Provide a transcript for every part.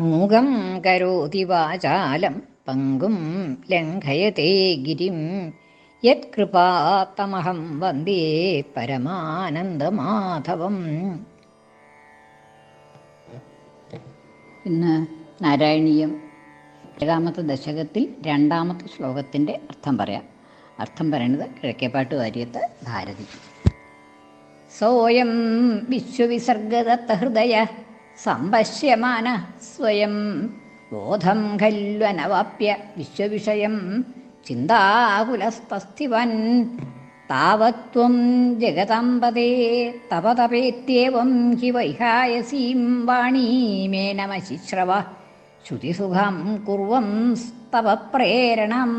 മൂകം കരോതി വാചാലം പങ്കും ലംഘയത്തെ ഗിരിം. യത്കൃപാത്തമഹം വന്ദേ പരമാനന്ദമാധവം. ഇന്ന് നാരായണീയം ഏഴാമത്തെ ദശകത്തിൽ രണ്ടാമത്തെ ശ്ലോകത്തിന്റെ അർത്ഥം പറയാം. അർത്ഥം പറയണത് കിഴക്കേപ്പാട്ട് വാര്യത്ത് ഭാരതി. സോയം വിശ്വവിസർഗദത്തഹൃദയ സമ്പശ്യമാന സ്വയം. ബോധം ഖല്വനവാപ്യ വിശ്വവിഷയം. ചിന്താകുലസ്തസ്ഥിവൻ. താവത്വം ജഗതമ്പതേ തപതപേത്യേവം ഹി വൈഹായസീം വാണീമേനമശിശ്രവ ശ്രുതിസുഖം കുർവം സ്തവ പ്രേരണം.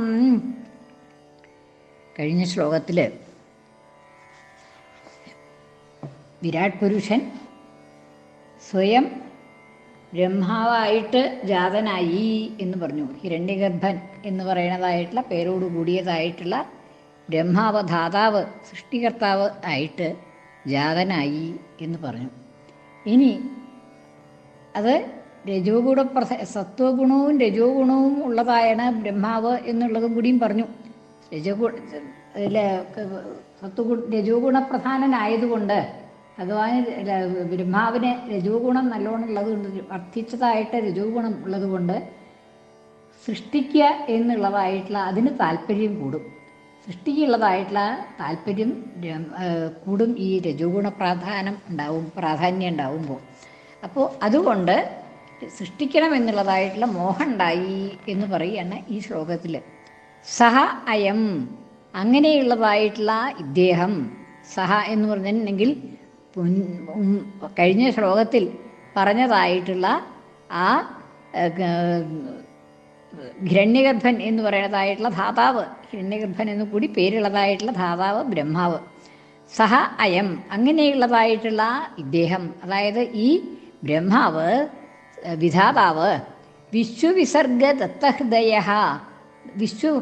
കഴിഞ്ഞ ശ്ലോകത്തിൽ വിരാട് പുരുഷൻ സ്വയം ബ്രഹ്മാവായിട്ട് ജാതനായി എന്ന് പറഞ്ഞു. ഹിരണ്യഗർഭൻ എന്ന് പറയുന്നതായിട്ടുള്ള പേരോട് കൂടിയതായിട്ടുള്ള ബ്രഹ്മാവ് ധാതാവ് സൃഷ്ടികർത്താവ് ആയിട്ട് ജാതനായി എന്ന് പറഞ്ഞു. ഇനി അത് രജോ ഗുണ സത്വഗുണവും രജോ ഗുണവും ഉള്ളതായാണ് ബ്രഹ്മാവ് എന്നുള്ളതും കൂടിയും പറഞ്ഞു. രജോ ഗുണ അതിലെ ഭഗവാൻ ബ്രഹ്മാവിന് രജോഗുണം നല്ലോണം ഉള്ളതുകൊണ്ട് വർദ്ധിച്ചതായിട്ട് രജോ ഗുണം ഉള്ളതുകൊണ്ട് സൃഷ്ടിക്കുക എന്നുള്ളതായിട്ടുള്ള അതിന് താല്പര്യം കൂടും. സൃഷ്ടിക്കുള്ളതായിട്ടുള്ള താല്പര്യം കൂടും ഈ രജോ ഗുണ പ്രാധാനം ഉണ്ടാവും പ്രാധാന്യം ഉണ്ടാവുമ്പോൾ. അപ്പോൾ അതുകൊണ്ട് സൃഷ്ടിക്കണം എന്നുള്ളതായിട്ടുള്ള മോഹം ഉണ്ടായി എന്ന് പറയുകയാണ് ഈ ശ്ലോകത്തിൽ. സഹ അയം അങ്ങനെയുള്ളതായിട്ടുള്ള ഇദ്ദേഹം സഹ എന്ന് പറഞ്ഞിട്ടുണ്ടെങ്കിൽ കഴിഞ്ഞ ശ്ലോകത്തിൽ പറഞ്ഞതായിട്ടുള്ള ആ ഹിരണ്യഗർഭൻ എന്ന് പറയുന്നതായിട്ടുള്ള ധാതാവ് ഹിരണ്യഗർഭൻ എന്ന് കൂടി പേരുള്ളതായിട്ടുള്ള ധാതാവ് ബ്രഹ്മാവ്. സഹ അയം അങ്ങനെയുള്ളതായിട്ടുള്ള ഇദ്ദേഹം അതായത് ഈ ബ്രഹ്മാവ് വിധാതാവ് വിശ്വവിസർഗ ദത്തഹൃദയ വിശ്വ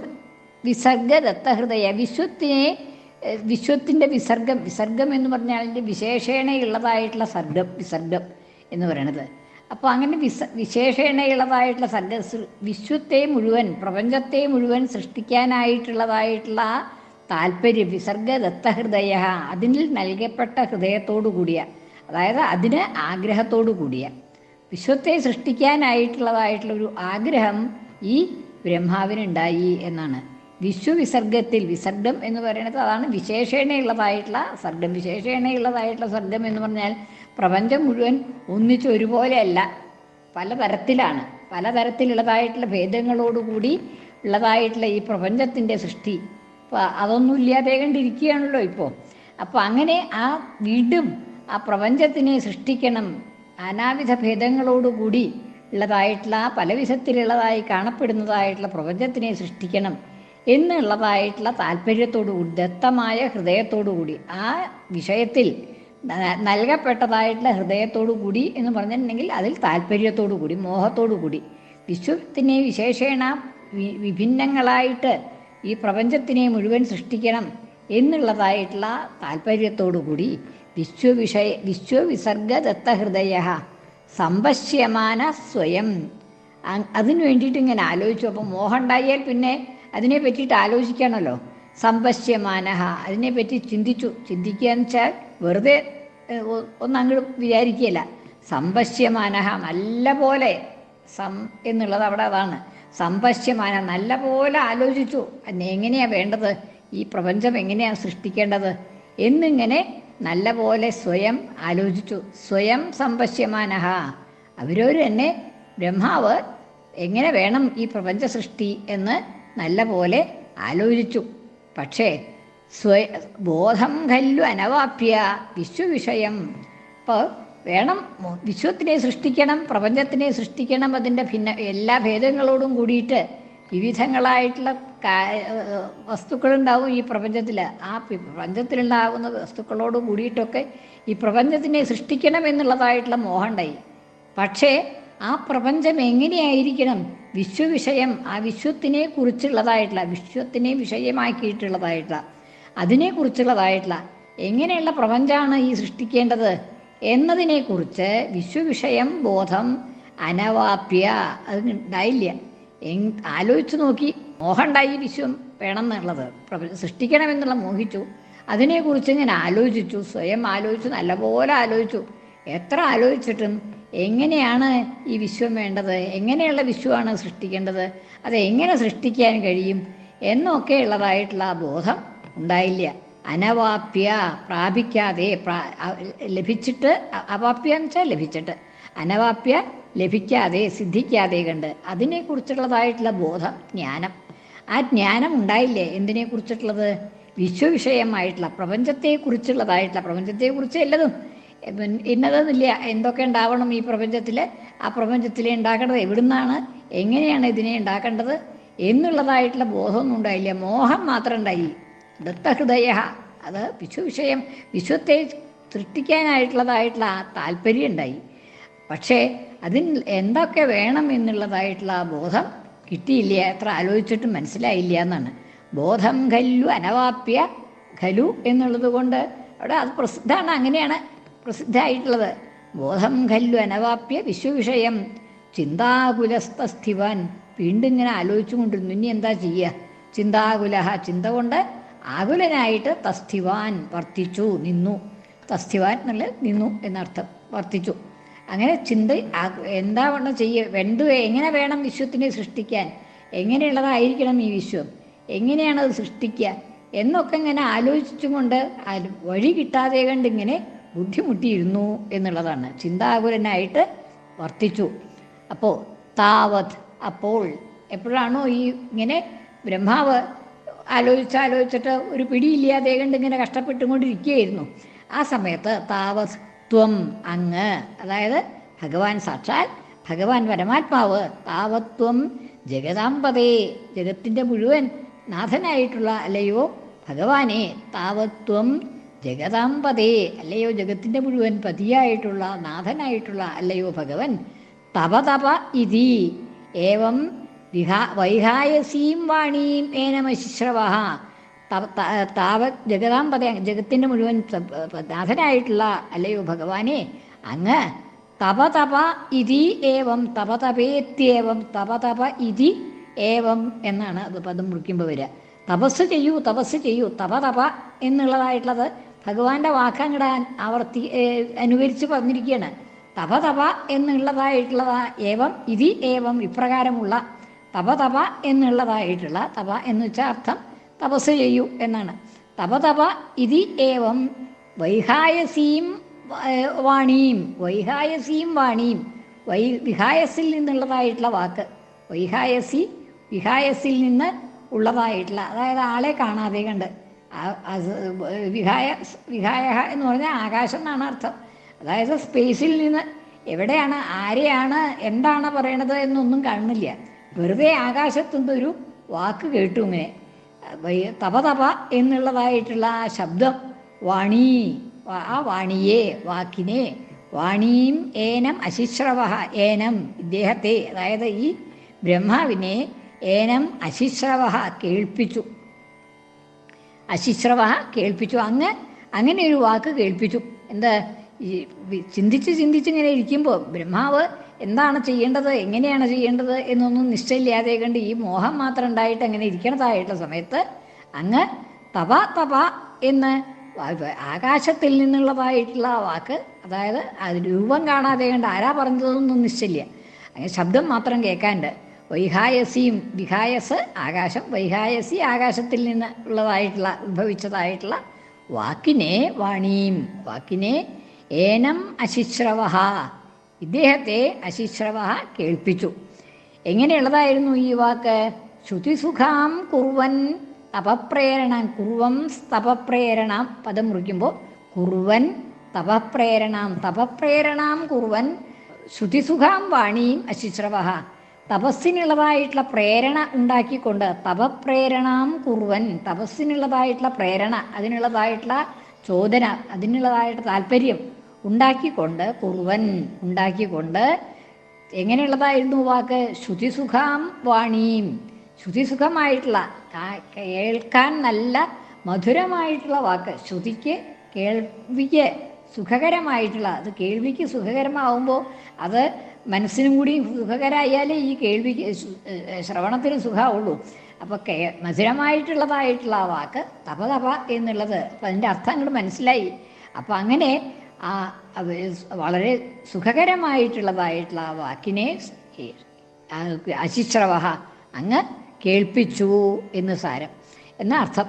വിസർഗ ദത്തഹൃദയ വിശ്വത്തിനെ വിശ്വത്തിന്റെ വിസർഗം വിസർഗം എന്ന് പറഞ്ഞാൽ അതിന്റെ വിശേഷേണയുള്ളതായിട്ടുള്ള സർഗം വിസർഗം എന്ന് പറയണത്. അപ്പോൾ അങ്ങനെ വിസ വിശേഷേണയുള്ളതായിട്ടുള്ള സർഗ വിശ്വത്തെ മുഴുവൻ പ്രപഞ്ചത്തെ മുഴുവൻ സൃഷ്ടിക്കാനായിട്ടുള്ളതായിട്ടുള്ള താല്പര്യം വിസർഗ ദത്തഹൃദയ അതിൽ നൽകപ്പെട്ട ഹൃദയത്തോടു കൂടിയ അതായത് അതിന് ആഗ്രഹത്തോടു കൂടിയ വിശ്വത്തെ സൃഷ്ടിക്കാനായിട്ടുള്ളതായിട്ടുള്ള ഒരു ആഗ്രഹം ഈ ബ്രഹ്മാവിനുണ്ടായി എന്നാണ്. വിശ്വവിസർഗത്തിൽ വിസർഗം എന്ന് പറയുന്നത് അതാണ് വിശേഷേണയുള്ളതായിട്ടുള്ള സർഗം. വിശേഷേണയുള്ളതായിട്ടുള്ള സർഗം എന്ന് പറഞ്ഞാൽ പ്രപഞ്ചം മുഴുവൻ ഒന്നിച്ച് ഒരുപോലെയല്ല. പലതരത്തിലാണ്. പലതരത്തിലുള്ളതായിട്ടുള്ള ഭേദങ്ങളോടുകൂടി ഉള്ളതായിട്ടുള്ള ഈ പ്രപഞ്ചത്തിന്റെ സൃഷ്ടി. അപ്പോൾ അതൊന്നും ഇല്ലാതെ കണ്ടിരിക്കുകയാണല്ലോ ഇപ്പോൾ അപ്പോൾ അങ്ങനെ ആ വീണ്ടും ആ പ്രപഞ്ചത്തിനെ സൃഷ്ടിക്കണം. അനാവിധ ഭേദങ്ങളോടുകൂടി ഉള്ളതായിട്ടുള്ള പല വിധത്തിലുള്ളതായി കാണപ്പെടുന്നതായിട്ടുള്ള പ്രപഞ്ചത്തിനെ സൃഷ്ടിക്കണം. എന്നുള്ളതായിട്ടുള്ള താല്പര്യത്തോടുകൂടി ദത്തമായ ഹൃദയത്തോടുകൂടി ആ വിഷയത്തിൽ നൽകപ്പെട്ടതായിട്ടുള്ള ഹൃദയത്തോടു കൂടി എന്ന് പറഞ്ഞിട്ടുണ്ടെങ്കിൽ അതിൽ താല്പര്യത്തോടു കൂടി മോഹത്തോടു കൂടി. വിശ്വത്തിനെ വിശേഷേണ വിഭിന്നങ്ങളായിട്ട് ഈ പ്രപഞ്ചത്തിനെ മുഴുവൻ സൃഷ്ടിക്കണം എന്നുള്ളതായിട്ടുള്ള താല്പര്യത്തോടു കൂടി വിശ്വവിഷയ വിശ്വവിസർഗ ദത്തഹൃദയ സമ്പശ്യമാന സ്വയം. അതിനു വേണ്ടിയിട്ട് ഇങ്ങനെ ആലോചിച്ചു. അപ്പോൾ മോഹം ഉണ്ടായാൽ പിന്നെ അതിനെ പറ്റിയിട്ട് ആലോചിക്കണമല്ലോ സമ്പശ്യമാനഹ. അതിനെപ്പറ്റി ചിന്തിച്ചു. ചിന്തിക്കുക എന്ന് വെച്ചാൽ വെറുതെ ഒന്നങ്ങോട്ട് വിചാരിക്കുകയല്ല. സമ്പശ്യമാനഹ നല്ല പോലെ സം എന്നുള്ളത് അവിടെ അതാണ്. സമ്പശ്യമാന നല്ല പോലെ ആലോചിച്ചു. എങ്ങനെയാണ് വേണ്ടത്? ഈ പ്രപഞ്ചം എങ്ങനെയാണ് സൃഷ്ടിക്കേണ്ടത്? എന്നിങ്ങനെ നല്ല പോലെ സ്വയം ആലോചിച്ചു. സ്വയം സമ്പശ്യമാനഹ. അവരവർ തന്നെ ബ്രഹ്മാവ് എങ്ങനെ വേണം ഈ പ്രപഞ്ച സൃഷ്ടി എന്ന് നല്ല പോലെ ആലോചിച്ചു. പക്ഷേ സ്വയ ബോധം കല്ലു അനവാപ്യ വിശ്വവിഷയം. ഇപ്പോൾ വേണം വിശ്വത്തിനെ സൃഷ്ടിക്കണം പ്രപഞ്ചത്തിനെ സൃഷ്ടിക്കണം അതിന്റെ ഭിന്ന എല്ലാ ഭേദങ്ങളോടും കൂടിയിട്ട് വിവിധങ്ങളായിട്ടുള്ള വസ്തുക്കളുണ്ടാവും ഈ പ്രപഞ്ചത്തിൽ ആ പ്രപഞ്ചത്തിലുണ്ടാകുന്ന വസ്തുക്കളോട് കൂടിയിട്ടൊക്കെ ഈ പ്രപഞ്ചത്തിനെ സൃഷ്ടിക്കണം എന്നുള്ളതായിട്ടുള്ള മോഹം ഉണ്ടായി. പക്ഷേ ആ പ്രപഞ്ചം എങ്ങനെയായിരിക്കണം? വിശ്വവിഷയം ആ വിശ്വത്തിനെ കുറിച്ചുള്ളതായിട്ടുള്ള വിശ്വത്തിനെ വിഷയമാക്കിയിട്ടുള്ളതായിട്ടുള്ള അതിനെക്കുറിച്ചുള്ളതായിട്ടുള്ള എങ്ങനെയുള്ള പ്രപഞ്ചമാണ് ഈ സൃഷ്ടിക്കേണ്ടത്? എന്നതിനെക്കുറിച്ച് വിശ്വവിഷയം ബോധം അനവാപ്യ അത് ഉണ്ടായില്ല ആലോചിച്ച് നോക്കി. മോഹണ്ടായി വിശ്വം വേണം എന്നുള്ളത് പ്രപ- സൃഷ്ടിക്കണമെന്നുള്ള മോഹിച്ചു. അതിനെക്കുറിച്ച് ഞാൻ ആലോചിച്ചു സ്വയം ആലോചിച്ചു നല്ലപോലെ ആലോചിച്ചു. എത്ര ആലോചിച്ചിട്ടും എങ്ങനെയാണ് ഈ വിശ്വം വേണ്ടത്? എങ്ങനെയുള്ള വിശ്വമാണ് സൃഷ്ടിക്കേണ്ടത്? അത് എങ്ങനെ സൃഷ്ടിക്കാൻ കഴിയും? എന്നൊക്കെ ഉള്ളതായിട്ടുള്ള ആ ബോധം ഉണ്ടായില്ല. അനവാപ്യ പ്രാപിക്കാതെ പ്രാ- ലഭിച്ചിട്ട് അവാപ്യ എന്ന് വെച്ചാൽ ലഭിച്ചിട്ട്. അനവാപ്യ ലഭിക്കാതെ സിദ്ധിക്കാതെ കണ്ട് അതിനെക്കുറിച്ചുള്ളതായിട്ടുള്ള ബോധം ജ്ഞാനം. ആ ജ്ഞാനം ഉണ്ടായില്ലേ? എന്തിനെക്കുറിച്ചിട്ടുള്ളത്? വിശ്വവിഷയമായിട്ടുള്ള പ്രപഞ്ചത്തെക്കുറിച്ചുള്ളതായിട്ടുള്ള പ്രപഞ്ചത്തെക്കുറിച്ച് എല്ലതും ഇന്നതെന്നില്ല എന്തൊക്കെ ഉണ്ടാവണം ഈ പ്രപഞ്ചത്തിൽ ആ പ്രപഞ്ചത്തിൽ ഉണ്ടാക്കേണ്ടത് എവിടുന്നാണ്? എങ്ങനെയാണ് ഇതിനെ ഉണ്ടാക്കേണ്ടത്? എന്നുള്ളതായിട്ടുള്ള ബോധമൊന്നും ഉണ്ടായില്ല. മോഹം മാത്രം ഉണ്ടായി. ദത്തഹൃദയ. അത് വിശ്വവിഷയം വിശ്വത്തെ സൃഷ്ടിക്കാനായിട്ടുള്ളതായിട്ടുള്ള ആ താല്പര്യം ഉണ്ടായി. പക്ഷേ അതിന് എന്തൊക്കെ വേണം എന്നുള്ളതായിട്ടുള്ള ആ ബോധം കിട്ടിയില്ല. എത്ര ആലോചിച്ചിട്ടും മനസ്സിലായില്ല എന്നാണ്. ബോധം ഖല്ലു അനവാപ്യ ഖലു എന്നുള്ളത് കൊണ്ട് അവിടെ അത് പ്രസിദ്ധമാണ് അങ്ങനെയാണ് പ്രസിദ്ധമായിട്ടുള്ളത് ബോധം ഖല്ലു അനവാപ്യ വിശ്വവിഷയം. ചിന്താകുലസ്ഥിവാൻ വീണ്ടും ഇങ്ങനെ ആലോചിച്ചുകൊണ്ടിരുന്നു. ഇനി എന്താ ചെയ്യുക ചിന്താകുലഹ ചിന്ത കൊണ്ട് ആകുലനായിട്ട് തസ്ഥിവാൻ വർത്തിച്ചു നിന്നു. തസ്ഥിവാൻ എന്നുള്ള നിന്നു എന്നർത്ഥം. വർത്തിച്ചു. അങ്ങനെ ചിന്ത എന്താ വേണം ചെയ്യുക എന്ത് എങ്ങനെ വേണം വിശ്വത്തിനെ സൃഷ്ടിക്കാൻ? എങ്ങനെയുള്ളതായിരിക്കണം ഈ വിശ്വം? എങ്ങനെയാണ് സൃഷ്ടിക്കുക എന്നൊക്കെ ഇങ്ങനെ ആലോചിച്ചുകൊണ്ട് വഴി കിട്ടാതെ കണ്ട് ഇങ്ങനെ ബുദ്ധിമുട്ടിയിരുന്നു എന്നുള്ളതാണ്. ചിന്താകുലനായിട്ട് വർത്തിച്ചു. അപ്പോൾ താവത് അപ്പോൾ എപ്പോഴാണോ ഈ ഇങ്ങനെ ബ്രഹ്മാവ് ആലോചിച്ച് ആലോചിച്ചിട്ട് ഒരു പിടിയില്ലാതെ കണ്ട് ഇങ്ങനെ കഷ്ടപ്പെട്ടുകൊണ്ടിരിക്കുകയായിരുന്നു. ആ സമയത്ത് താവത് ത്വം അങ്ങ് അതായത് ഭഗവാൻ സാക്ഷാൽ ഭഗവാൻ പരമാത്മാവ് താവത്വം ജഗതാമ്പതേ ജഗത്തിന്റെ മുഴുവൻ നാഥനായിട്ടുള്ള അല്ലയോ ഭഗവാനെ താവത്വം ജഗതാമ്പതേ അല്ലയോ ജഗത്തിന്റെ മുഴുവൻ പതിയായിട്ടുള്ള നാഥനായിട്ടുള്ള അല്ലയോ ഭഗവൻ? തപ തപ ഇതി. ഏവം വിഹാ വൈഹായസീം വാണീം ഏനമശ്രവ ജഗതാം പതേ ജഗത്തിന്റെ മുഴുവൻ നാഥനായിട്ടുള്ള അല്ലയോ ഭഗവാനെ അങ്ങ് തപ തപ ഇതി ഏവം തപ തപേത്യേവം തപ തപ ഇതി ഏവം എന്നാണ് അത് പദം മുറിക്കുമ്പോൾ വരിക. തപസ് ചെയ്യൂ തപസ് ചെയ്യൂ തപ തപ എന്നുള്ളതായിട്ടുള്ളത് ഭഗവാന്റെ വാക്കങ്ങിടാൻ ആവർത്തി അനുകരിച്ച് പറഞ്ഞിരിക്കുകയാണ് തപ തപ എന്നുള്ളതായിട്ടുള്ളതാ ഏവം ഇതി ഏവം ഇപ്രകാരമുള്ള തപ തപ എന്നുള്ളതായിട്ടുള്ള തപ എന്ന് വെച്ചാൽ അർത്ഥം തപസ് ചെയ്യൂ എന്നാണ്. തപ തപ ഇതി ഏവം വൈഹായസീം വാണിയും വാണീം വൈഹായസീം വാണിയും വൈ വിഹായസിൽ നിന്നുള്ളതായിട്ടുള്ള വാക്ക്. വൈഹായസി വിഹായസിൽ നിന്ന് ഉള്ളതായിട്ടുള്ള അതായത് ആളെ കാണാതെ കണ്ട്. അത് വിഹായ വിഹായ എന്ന് പറഞ്ഞാൽ ആകാശം എന്നാണ് അർത്ഥം. അതായത് സ്പേസിൽ നിന്ന് എവിടെയാണ് ആരെയാണ് എന്താണ് പറയണത് എന്നൊന്നും കാണുന്നില്ല. വെറുതെ ആകാശത്തുനിന്ന് ഒരു വാക്ക് കേട്ടു ഇങ്ങനെ. വൈ- തപ തപ എന്നുള്ളതായിട്ടുള്ള ആ ശബ്ദം വാണി ആ വാണിയെ വാക്കിനെ വാണീം ഏനം അശിശ്രവ ഏനം ഇദ്ദേഹത്തെ അതായത് ഈ ബ്രഹ്മാവിനെ ഏനം അശിശ്രവ കേൾപ്പിച്ചു. അശിശ്രവ കേൾപ്പിച്ചു. അങ്ങ് അങ്ങനെ ഒരു വാക്ക് കേൾപ്പിച്ചു. എന്താ ഈ ചിന്തിച്ച് ചിന്തിച്ച് ഇങ്ങനെ ഇരിക്കുമ്പോൾ ബ്രഹ്മാവ് എന്താണ് ചെയ്യേണ്ടത് എങ്ങനെയാണ് ചെയ്യേണ്ടത് എന്നൊന്നും നിശ്ചയില്ലാതെ കണ്ട് ഈ മോഹം മാത്രം ഉണ്ടായിട്ട് അങ്ങനെ ഇരിക്കണതായിട്ടുള്ള സമയത്ത് അങ്ങ് തപ തപ എന്ന് ആകാശത്തിൽ നിന്നുള്ളതായിട്ടുള്ള വാക്ക് അതായത് അത് രൂപം കാണാതെ കണ്ട് ആരാ പറഞ്ഞതൊന്നും നിശ്ചയില്ല. അങ്ങനെ ശബ്ദം മാത്രം കേൾക്കാണ്ട് വൈഹായസിയും വിഹായസ് ആകാശം. വൈഹായസി ആകാശത്തിൽ നിന്ന് ഉള്ളതായിട്ടുള്ള ഉത്ഭവിച്ചതായിട്ടുള്ള വാക്കിനെ വാണിയും വാക്കിനെ ഏനം അശിശ്രവ ഇദ്ദേഹത്തെ അശിശ്രവ കേൾപ്പിച്ചു. എങ്ങനെയുള്ളതായിരുന്നു ഈ വാക്ക്? ശ്രുതിസുഖാം കുറുവൻ തപപ്രേരണ കുറുവം തപപ്രേരണ പദം മുറിക്കുമ്പോൾ കുറുവൻ തപപ്രേരണാം തപപ്രേരണാം കുറുവൻ ശ്രുതിസുഖാം വാണിയും അശിശ്രവ തപസ്സിനുള്ളതായിട്ടുള്ള പ്രേരണ ഉണ്ടാക്കിക്കൊണ്ട് തപപ്രേരണാം കുറുവൻ. തപസ്സിനുള്ളതായിട്ടുള്ള പ്രേരണ അതിനുള്ളതായിട്ടുള്ള ചോദന അതിനുള്ളതായിട്ട് താല്പര്യം ഉണ്ടാക്കിക്കൊണ്ട് കുറുവൻ ഉണ്ടാക്കിക്കൊണ്ട് എങ്ങനെയുള്ളതായിരുന്നു വാക്ക്? ശ്രുതിസുഖാം വാണിയും ശ്രുതിസുഖമായിട്ടുള്ള കേൾക്കാൻ നല്ല മധുരമായിട്ടുള്ള വാക്ക്. ശ്രുതിക്ക് കേൾവിക്ക് സുഖകരമായിട്ടുള്ള അത് കേൾവിക്ക് സുഖകരമാവുമ്പോൾ അത് മനസ്സിനും കൂടി സുഖകരായാലേ ഈ കേൾവി ശ്രവണത്തിന് സുഖമാവുള്ളൂ അപ്പോൾ കേ മധുരമായിട്ടുള്ളതായിട്ടുള്ള ആ വാക്ക് തപ എന്നുള്ളത് അപ്പം അതിന്റെ അർത്ഥം അങ്ങോട്ട് മനസ്സിലായി. അപ്പം അങ്ങനെ ആ വളരെ സുഖകരമായിട്ടുള്ളതായിട്ടുള്ള ആ വാക്കിനെ അശിശ്രവ അങ്ങ് കേൾപ്പിച്ചു എന്ന് സാരം. എന്ന അർത്ഥം?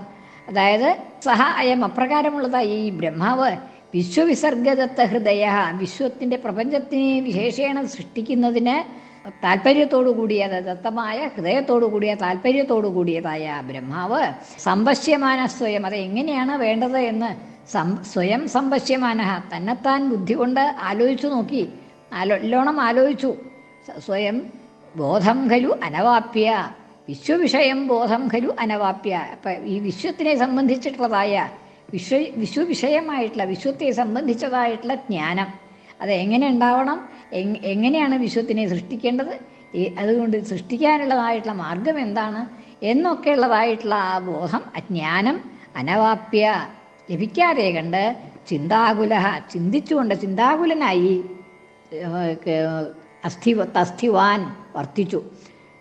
അതായത് സഹ അയം അപ്രകാരമുള്ളതായി ഈ ബ്രഹ്മാവ് വിശ്വവിസർഗദത്ത ഹൃദയ. വിശ്വത്തിന്റെ പ്രപഞ്ചത്തിനെ വിശേഷേണം സൃഷ്ടിക്കുന്നതിന് താല്പര്യത്തോടു കൂടിയ ദത്തമായ ഹൃദയത്തോടു കൂടിയ താല്പര്യത്തോടു കൂടിയതായ ബ്രഹ്മാവ് സമ്പശ്യമാന സ്വയം അത് എങ്ങനെയാണ് വേണ്ടത് എന്ന് സം സ്വയം സമ്പശ്യമാന തന്നെത്താൻ ബുദ്ധി കൊണ്ട് ആലോചിച്ചു നോക്കി. നല്ലോണം ആലോചിച്ചു. സ്വയം ബോധം ഖലു അനവാപ്യ. വിശ്വവിഷയം ബോധം ഖലു അനവാപ്യ. അപ്പം ഈ വിശ്വത്തിനെ സംബന്ധിച്ചിട്ടുള്ളതായ വിശ്വ വിഷയമായിട്ടുള്ള വിശ്വത്തെ സംബന്ധിച്ചതായിട്ടുള്ള ജ്ഞാനം. അത് എങ്ങനെ ഉണ്ടാവണം? എങ്- എങ്ങനെയാണ് വിശ്വത്തിനെ സൃഷ്ടിക്കേണ്ടത്? അതുകൊണ്ട് സൃഷ്ടിക്കാനുള്ളതായിട്ടുള്ള മാർഗം എന്താണ്? എന്നൊക്കെയുള്ളതായിട്ടുള്ള ആ ബോധം അജ്ഞാനം അനവാപ്യ ലഭിക്കാതെ കണ്ട് ചിന്താകുല ചിന്തിച്ചുകൊണ്ട് ചിന്താകുലനായി അസ്ഥി തസ്ഥിവാൻ വർത്തിച്ചു.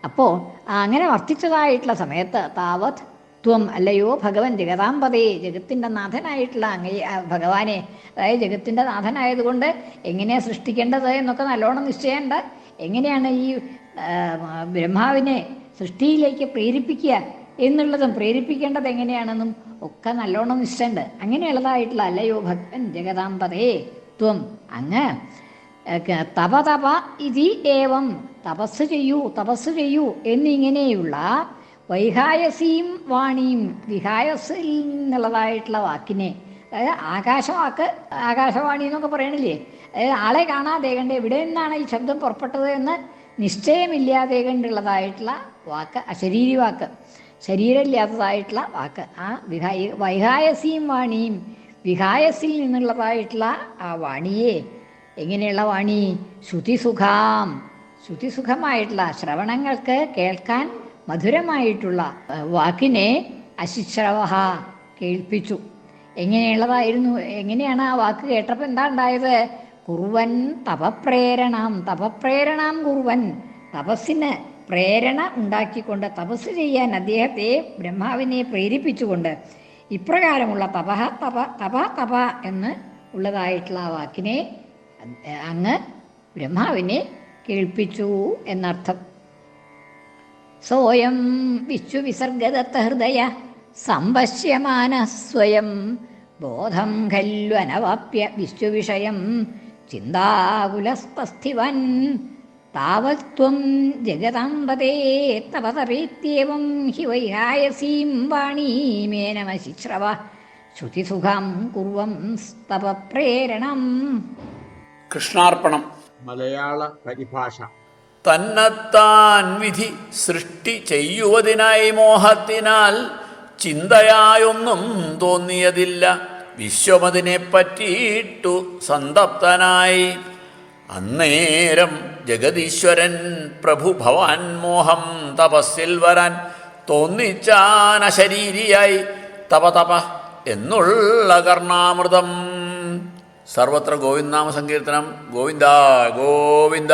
അപ്പോൾ അങ്ങനെ വർത്തിച്ചതായിട്ടുള്ള സമയത്ത് താവത് ത്വം അല്ലയോ ഭഗവൻ ജഗതാമ്പതേ ജഗത്തിന്റെ നാഥനായിട്ടുള്ള അങ്ങേ ഭഗവാനെ. അതായത് ജഗത്തിന്റെ നാഥനായതുകൊണ്ട് എങ്ങനെയാണ് സൃഷ്ടിക്കേണ്ടത് എന്നൊക്കെ നല്ലോണം നിശ്ചയമുണ്ട് എങ്ങനെയാണ് ഈ ബ്രഹ്മാവിനെ സൃഷ്ടിയിലേക്ക് പ്രേരിപ്പിക്കുക എന്നുള്ളതും പ്രേരിപ്പിക്കേണ്ടത് എങ്ങനെയാണെന്നും ഒക്കെ നല്ലോണം നിശ്ചയുണ്ട്. അങ്ങനെയുള്ളതായിട്ടുള്ള അല്ലയോ ഭഗവൻ ജഗതാമ്പതേ ത്വം അങ്ങ് തപ തപ ഇതി ഏവം. തപസ് ചെയ്യൂ തപസ് ചെയ്യൂ എന്നിങ്ങനെയുള്ള വൈഹായസീം വാണിയും വിഹായസിൽ എന്നുള്ളതായിട്ടുള്ള വാക്കിനെ അതായത് ആകാശവാക്ക് ആകാശവാണി എന്നൊക്കെ പറയണില്ലേ? അതായത് ആളെ കാണാതെ കണ്ട് എവിടെ നിന്നാണ് ഈ ശബ്ദം പുറപ്പെട്ടത് എന്ന് നിശ്ചയമില്ലാതെ കണ്ടുള്ളതായിട്ടുള്ള വാക്ക് അശരീരി വാക്ക് ശരീരമില്ലാത്തതായിട്ടുള്ള വാക്ക്. ആ വിഹായ വൈഹായസീം വാണിയും വിഹായസിൽ നിന്നുള്ളതായിട്ടുള്ള ആ വാണിയെ. എങ്ങനെയുള്ള വാണി? ശ്രുതിസുഖാം. ശ്രുതിസുഖമായിട്ടുള്ള ശ്രവണങ്ങൾക്ക് കേൾക്കാൻ മധുരമായിട്ടുള്ള വാക്കിനെ അശിശ്രവ കേൾപ്പിച്ചു. എങ്ങനെയുള്ളതായിരുന്നു? എങ്ങനെയാണ് ആ വാക്ക് കേട്ടപ്പോൾ എന്താ ഉണ്ടായത്? കുറുവൻ തപപ്രേരണം തപപ്രേരണം കുറുവൻ. തപസ്സിന് പ്രേരണ ഉണ്ടാക്കിക്കൊണ്ട് തപസ് ചെയ്യാൻ അദ്ദേഹത്തെ ബ്രഹ്മാവിനെ പ്രേരിപ്പിച്ചുകൊണ്ട് ഇപ്രകാരമുള്ള തപഹ തപ തപ തപ എന്ന് ഉള്ളതായിട്ടുള്ള ആ വാക്കിനെ അങ്ങ് ബ്രഹ്മാവിനെ കേൾപ്പിച്ചു എന്നർത്ഥം. സോയം വിശ്വവിസർഗദത്ത ഹൃദയ സംവശ്യമാന സ്വയം. ബോധം ഖല്വനവാപ്യ വിശ്വവിഷയം. ചിന്താകുലസ്പസ്ഥിവൻ താവത്വം ജഗതാംബതേ തപതപേത്യവം ഹി വൈഹായസീം വാണീമേനമശിശ്രവ ശ്രുതിസുഖം കുർവം സ്തപപ്രേരണം കൃഷ്ണാർപ്പണം. മലയാള പരിഭാഷ. തന്നെത്താൻ വിധി സൃഷ്ടി ചെയ്യുവതിനായി മോഹത്തിനാൽ ചിന്തയായൊന്നും തോന്നിയതില്ല. വിശ്വമതിനെ പറ്റിയിട്ടു സന്തപ്തനായി. അന്നേരം ജഗദീശ്വരൻ പ്രഭു ഭവാൻ മോഹം തപസ്സിൽ വരാൻ തോന്നിച്ചാനശരീരിയായി തപ തപ എന്നുള്ള കർണാമൃതം. സർവത്ര ഗോവിന്ദനാമ സങ്കീർത്തനം ഗോവിന്ദ ഗോവിന്ദ.